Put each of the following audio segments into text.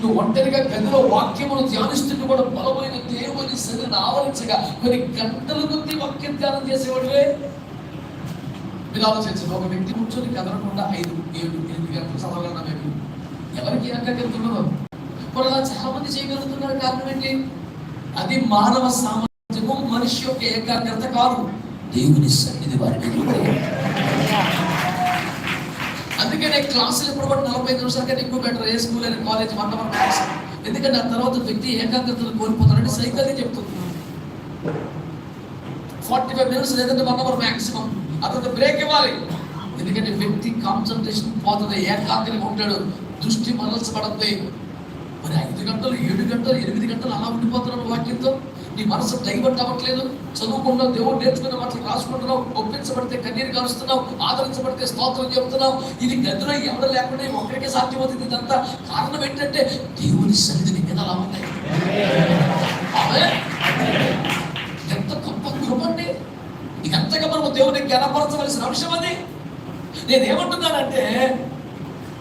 నువ్వు ఒంటరిగా గదిలో వాక్యమును ధ్యానిస్తుంటే కూడా బలమైన దేవుని శరీరం ఆవరించగా కొన్ని గంటల కొద్ది వాక్యం ధ్యానం చేసేవాడివే. మీరు ఆలోచించండి ఒక వ్యక్తి కూర్చొని కదలకుండా ఐదు ఏడు ఎనిమిది గంటలు చదవగలరా మేము ఎవరికి ఏకాగ్రతున్నారు మరి అలా చాలా మంది చేయగలుగుతున్నారు కారణం ఏంటి? అది మానవ సామర్థ్యము మనిషి యొక్క ఏకాగ్రత కాదు. దేవుని సన్నిధి వారిని నేను క్లాసులు ఎప్పుడు కూడా నలభై ఐదు నిమిషాల కంటే ఎక్కువ బెటర్ ఏ స్కూల్ అయినా కాలేజ్ వన్ అవర్ మ్యాక్స్ ఎందుకంటే ఆ తర్వాత వ్యక్తి ఏకాగ్రతను కోల్పోతాడని సైకాలజీ చెప్తుంది. ఫార్టీ ఫైవ్ మినిట్స్ లేదంటే వన్ అవర్ మ్యాక్సిమం అతను బ్రేక్ ఇవ్వాలి. ఎందుకంటే వ్యక్తి కాన్సన్ట్రేషన్ పోతుంది ఏకాగ్రంగా ఉంటాడు దృష్టి మరల్చబడతాయి మరి ఐదు గంటలు ఏడు గంటలు ఎనిమిది గంటలు అలా ఉండిపోతున్నాడు వాక్యంతో. నీ మనసు డైవర్ట్ అవ్వట్లేదు చదువుకుంటున్నావు దేవుడు నేర్చుకున్న మాటలు రాసుకుంటున్నావు ఒప్పించబడితే కన్నీరు కారుస్తున్నావు ఆదరించబడితే స్తోత్రం చెబుతున్నావు. ఇది గదిలో ఎవరు లేకుండా ఒక్కడికే సాధ్యమవుతుంది ఇదంతా. కారణం ఏంటంటే దేవుని సన్నిధిని మీద అలా ఉన్నాయి. ఎంత గొప్ప కృపండి ఎంతగా మనం దేవుని గణపరచవలసిన అంశం అది. నేనేమంటున్నానంటే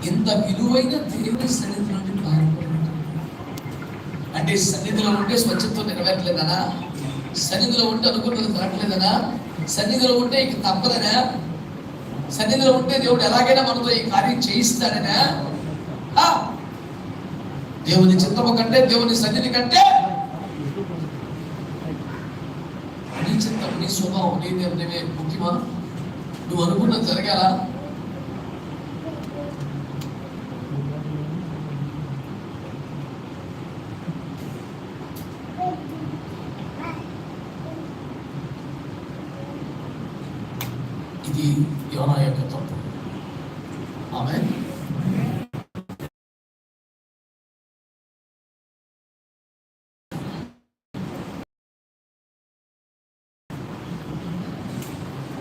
ఇంత విలువైన దేవుని సన్నిధి నుండి అంటే సన్నిధిలో ఉంటే స్వచ్ఛత్వం నెరవేరలేదనా సన్నిధిలో ఉంటే అనుకుంటుంది జరగలేదనా సన్నిధిలో ఉంటే ఇక తప్పదనా? సన్నిధిలో ఉంటే దేవుడు ఎలాగైనా మనతో ఈ కార్యం చేయిస్తాడనా? ఆ? దేవుని చిత్తము కంటే దేవుని సన్నిధి కంటే నీ చిత్తం నీ స్వభావం నీ నిర్ణయమే ముఖ్యమా? నువ్వు అనుకున్నది జరగాల? ఇది యోనా యొక్క తప్పు ఆమె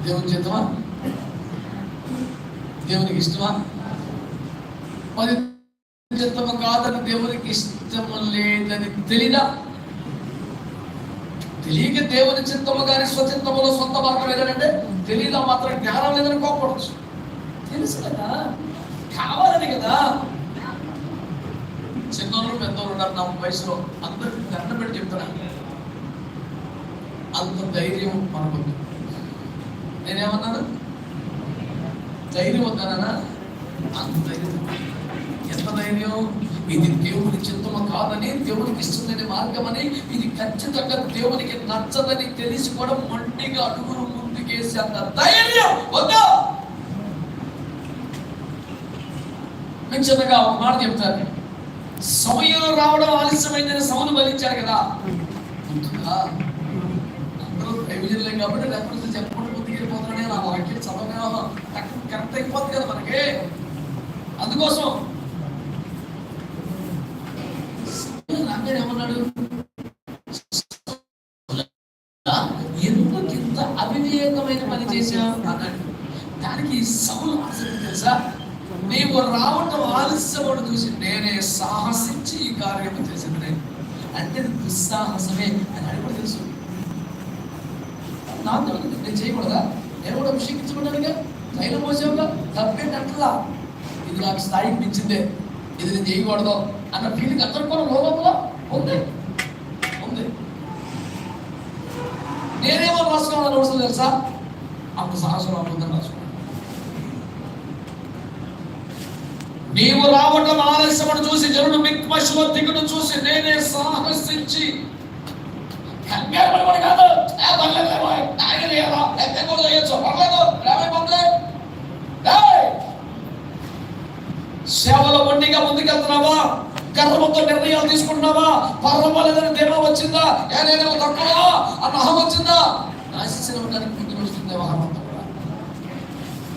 దేవుని చేతమా దేవునికి ఇష్టమా? మరి చిత్తము కాదని దేవునికి ఇష్టము లేదని తెలియదా? తెలియక దేవుని చింతము కానీ స్వచింతములో సొంత మార్గం ఏదంటే తెలియదా మాత్రం జ్ఞానం లేదని కోపడచ్చు తెలుసు కదా? కావాలని కదా? చిన్నోళ్ళు పెద్దోళ్ళు ఉన్నారు నా వయసులో. అందరికి దండ పెట్టి చెప్తున్నా. అంత ధైర్యం మనకు నేనేమన్నాను? ధైర్యం వద్దానా అంత ధైర్యం. ఎంత ధైర్యం? ఇది దేవుని చిత్తము కాదని దేవునికి ఇష్టం మార్గమని ఇది ఖచ్చితంగా దేవునికి నచ్చదని తెలిసి కూడా మొండిగా అడుగులు ముందుకేసి అంత ధైర్యం వద్దా. నేను చిన్నగా ఒక మాట చెప్తాను సమయం రావడం ఆలస్యమైందని సౌను బలించారు కదా. అందరూ దైవజనులే కాబట్టి లేకపోతే చెప్పకుండా ముందుకెళ్ళిపోతున్నాడే నా వాక్యం చదవగా కరెక్ట్ అయిపోతుంది కదా మనకి. అందుకోసం దానికి సౌలు ఆసక్తి తెలుసా? నీవు రావటం ఆలస్యమని చూసి నేనే సాహసించి ఈ కార్యము చేసింది నేను అంటే దుస్సాహసమే అని అని కూడా తెలుసు. నాకు నేను చేయకూడదా? నేను కూడా అభిషేకించబడ్డానుగా? తైలం పోసావుగా తప్పేటట్లా ఇది నాకు స్థాయికి మించిందే. ఇది నేను చేయకూడదు అన్న ఫీలింగ్ అందరు కూడా లోపల ఉంది. ఉంది. నేనేమో రాసుకోవాలని అవసరం తెలుసా అంత సాహసం అవుతుందని రాసుకున్నాను నీవు రావటం ఆలస్యమని చూసి జనుడు మిక్మశిలో దిగును చూసి నేనే సాహసించి. సేవలో మొండిగా ముందుకెళ్తున్నావా? గర్వంతో నిర్ణయాలు తీసుకుంటున్నావా? పర్వాలేదని దేవ వచ్చిందా? ఏదైనా తక్కువ అన్న అహం వచ్చిందా? నాశించిన ఉండడానికి ముందు వస్తుంది అహం అంతా కూడా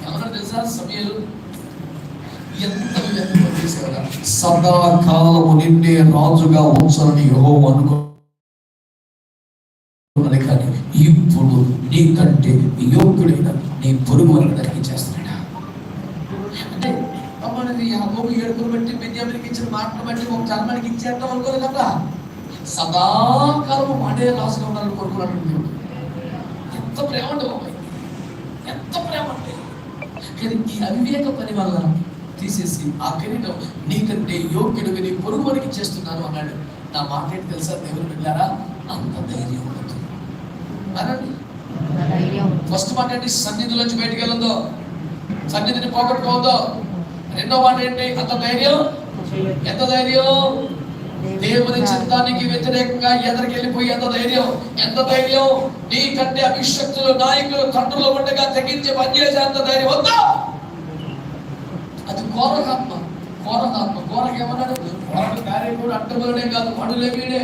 ఎవరో తెలుసా సమయాలు ఎంత వ్యక్తం చేసేవారా సదాకాలము నిన్నే రాజుగా ఉంచాలని యహో అనుకో కానీ ఇప్పుడు నీకంటే యోగ్యుడైన నీ పొరుగు వారిని దానికి చేస్తున్నాడా అంటే అమ్మని యాకోబు ఏడుపులు బట్టి బెన్యామినికి ఇచ్చిన మాటను బట్టి ఒక జన్మనికి ఇచ్చేద్దాం అనుకోలేదు కదా సదాకాలము మాడే రాసులో ఉండాలని కోరుకున్నాడు ఎంత ప్రేమ అంటే ఎంత ప్రేమ అంటే కానీ ఈ అవివేక పని వల్ల తీసేసి ఆ కిరీటం నీకంటే యోగ్యుడిగా నీ పొరుగు పొరుగుమనికి చేస్తున్నాను అన్నాడు. నా మాట ఏంటి తెలుసా? దేవుని వెళ్ళారా అంత ధైర్యం అవుతుంది అనండి. ఫస్ట్ మాట ఏంటి? సన్నిధిలోంచి బయటికి వెళ్ళదో సన్నిధిని పోగొట్టుకోవద్దో. రెండో మాట ఏంటి? అంత ధైర్యం? ఎంత ధైర్యం? దేవుని చిత్తానికి వ్యతిరేకంగా ఎదరికెళ్ళిపోయి ఎంత ధైర్యం? ఎంత ధైర్యం? నీకంటే అభిషక్తులు నాయకులు కంట్రోల్ ఉండగా తెగించి పనిచేసే అంత ధైర్యం వద్దా? కోరకాత్మ కోరకాత్మ కోరకేమన్నాడు కోరక కార్యం కూడా అట్టబలనే కాదు వడులే వీడే.